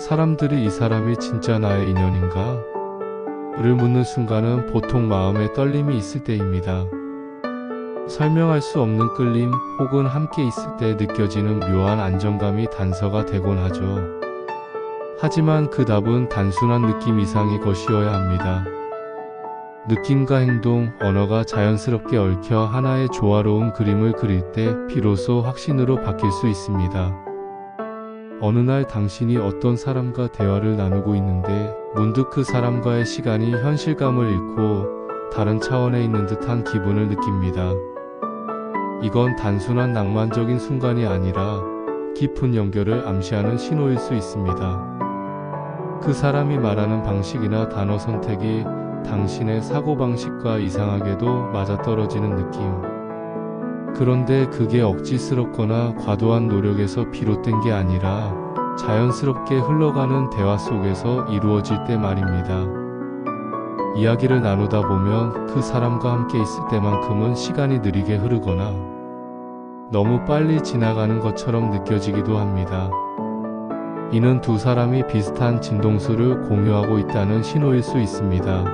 사람들이 이 사람이 진짜 나의 인연인가? 를 묻는 순간은 보통 마음에 떨림이 있을 때입니다. 설명할 수 없는 끌림 혹은 함께 있을 때 느껴지는 묘한 안정감이 단서가 되곤 하죠. 하지만 그 답은 단순한 느낌 이상의 것이어야 합니다. 느낌과 행동, 언어가 자연스럽게 얽혀 하나의 조화로운 그림을 그릴 때 비로소 확신으로 바뀔 수 있습니다. 어느 날 당신이 어떤 사람과 대화를 나누고 있는데 문득 그 사람과의 시간이 현실감을 잃고 다른 차원에 있는 듯한 기분을 느낍니다. 이건 단순한 낭만적인 순간이 아니라 깊은 연결을 암시하는 신호일 수 있습니다. 그 사람이 말하는 방식이나 단어 선택이 당신의 사고방식과 이상하게도 맞아떨어지는 느낌. 그런데 그게 억지스럽거나 과도한 노력에서 비롯된 게 아니라 자연스럽게 흘러가는 대화 속에서 이루어질 때 말입니다. 이야기를 나누다 보면 그 사람과 함께 있을 때만큼은 시간이 느리게 흐르거나 너무 빨리 지나가는 것처럼 느껴지기도 합니다. 이는 두 사람이 비슷한 진동수를 공유하고 있다는 신호일 수 있습니다.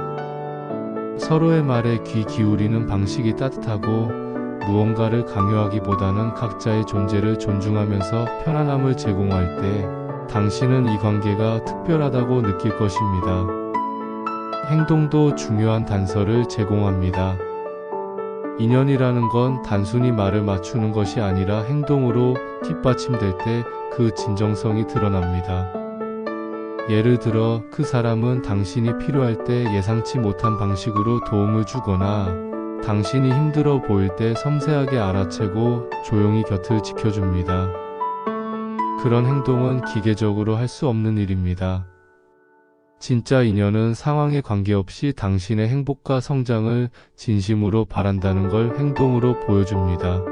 서로의 말에 귀 기울이는 방식이 따뜻하고 무언가를 강요하기보다는 각자의 존재를 존중하면서 편안함을 제공할 때 당신은 이 관계가 특별하다고 느낄 것입니다. 행동도 중요한 단서를 제공합니다. 인연이라는 건 단순히 말을 맞추는 것이 아니라 행동으로 뒷받침될 때 그 진정성이 드러납니다. 예를 들어 그 사람은 당신이 필요할 때 예상치 못한 방식으로 도움을 주거나 당신이 힘들어 보일 때 섬세하게 알아채고 조용히 곁을 지켜줍니다. 그런 행동은 기계적으로 할 수 없는 일입니다. 진짜 인연은 상황에 관계없이 당신의 행복과 성장을 진심으로 바란다는 걸 행동으로 보여줍니다.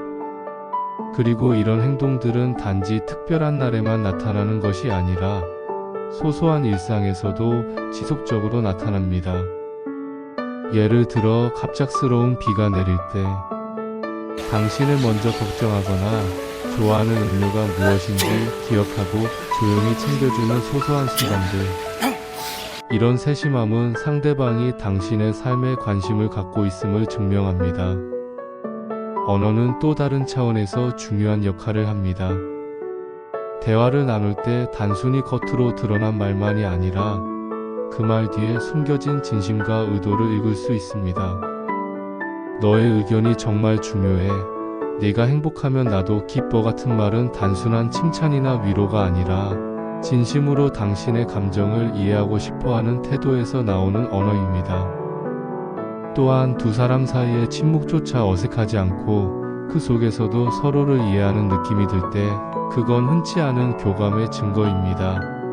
그리고 이런 행동들은 단지 특별한 날에만 나타나는 것이 아니라 소소한 일상에서도 지속적으로 나타납니다. 예를 들어 갑작스러운 비가 내릴 때 당신을 먼저 걱정하거나 좋아하는 음료가 무엇인지 기억하고 조용히 챙겨주는 소소한 순간들. 이런 세심함은 상대방이 당신의 삶에 관심을 갖고 있음을 증명합니다. 언어는 또 다른 차원에서 중요한 역할을 합니다. 대화를 나눌 때 단순히 겉으로 드러난 말만이 아니라 그 말 뒤에 숨겨진 진심과 의도를 읽을 수 있습니다. 너의 의견이 정말 중요해. 네가 행복하면 나도 기뻐 같은 말은 단순한 칭찬이나 위로가 아니라 진심으로 당신의 감정을 이해하고 싶어 하는 태도에서 나오는 언어입니다. 또한 두 사람 사이의 침묵조차 어색하지 않고 그 속에서도 서로를 이해하는 느낌이 들 때 그건 흔치 않은 교감의 증거입니다.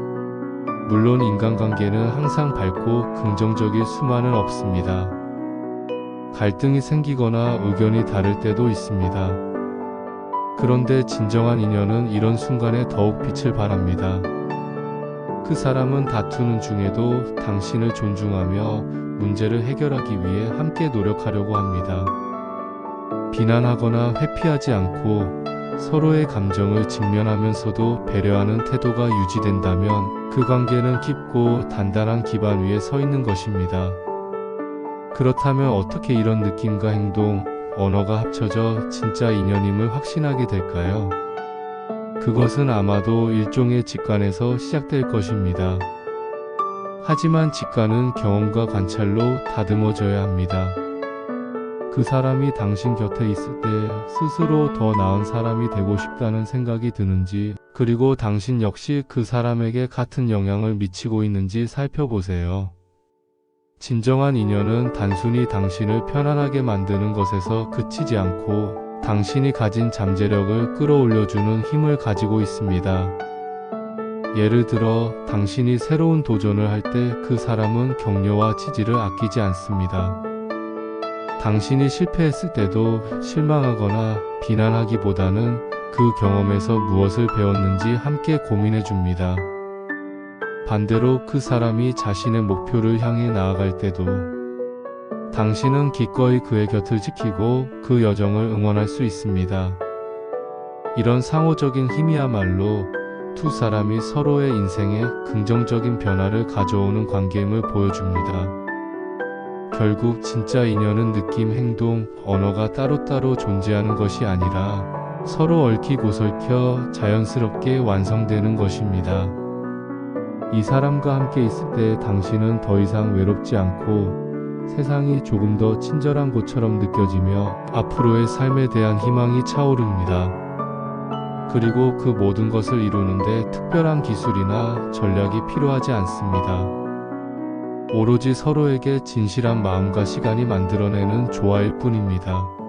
물론 인간관계는 항상 밝고 긍정적일 수만은 없습니다. 갈등이 생기거나 의견이 다를 때도 있습니다. 그런데 진정한 인연은 이런 순간에 더욱 빛을 발합니다. 그 사람은 다투는 중에도 당신을 존중하며 문제를 해결하기 위해 함께 노력하려고 합니다. 비난하거나 회피하지 않고 서로의 감정을 직면하면서도 배려하는 태도가 유지된다면 그 관계는 깊고 단단한 기반 위에 서 있는 것입니다. 그렇다면 어떻게 이런 느낌과 행동, 언어가 합쳐져 진짜 인연임을 확신하게 될까요? 그것은 아마도 일종의 직관에서 시작될 것입니다. 하지만 직관은 경험과 관찰로 다듬어져야 합니다. 그 사람이 당신 곁에 있을 때 스스로 더 나은 사람이 되고 싶다는 생각이 드는지, 그리고 당신 역시 그 사람에게 같은 영향을 미치고 있는지 살펴보세요. 진정한 인연은 단순히 당신을 편안하게 만드는 것에서 그치지 않고 당신이 가진 잠재력을 끌어올려주는 힘을 가지고 있습니다. 예를 들어 당신이 새로운 도전을 할 때 그 사람은 격려와 지지를 아끼지 않습니다. 당신이 실패했을 때도 실망하거나 비난하기보다는 그 경험에서 무엇을 배웠는지 함께 고민해 줍니다. 반대로 그 사람이 자신의 목표를 향해 나아갈 때도 당신은 기꺼이 그의 곁을 지키고 그 여정을 응원할 수 있습니다. 이런 상호적인 힘이야말로 두 사람이 서로의 인생에 긍정적인 변화를 가져오는 관계임을 보여줍니다. 결국 진짜 인연은 느낌, 행동, 언어가 따로따로 존재하는 것이 아니라 서로 얽히고 설켜 자연스럽게 완성되는 것입니다. 이 사람과 함께 있을 때 당신은 더 이상 외롭지 않고 세상이 조금 더 친절한 곳처럼 느껴지며 앞으로의 삶에 대한 희망이 차오릅니다. 그리고 그 모든 것을 이루는데 특별한 기술이나 전략이 필요하지 않습니다. 오로지 서로에게 진실한 마음과 시간이 만들어내는 조화일 뿐입니다.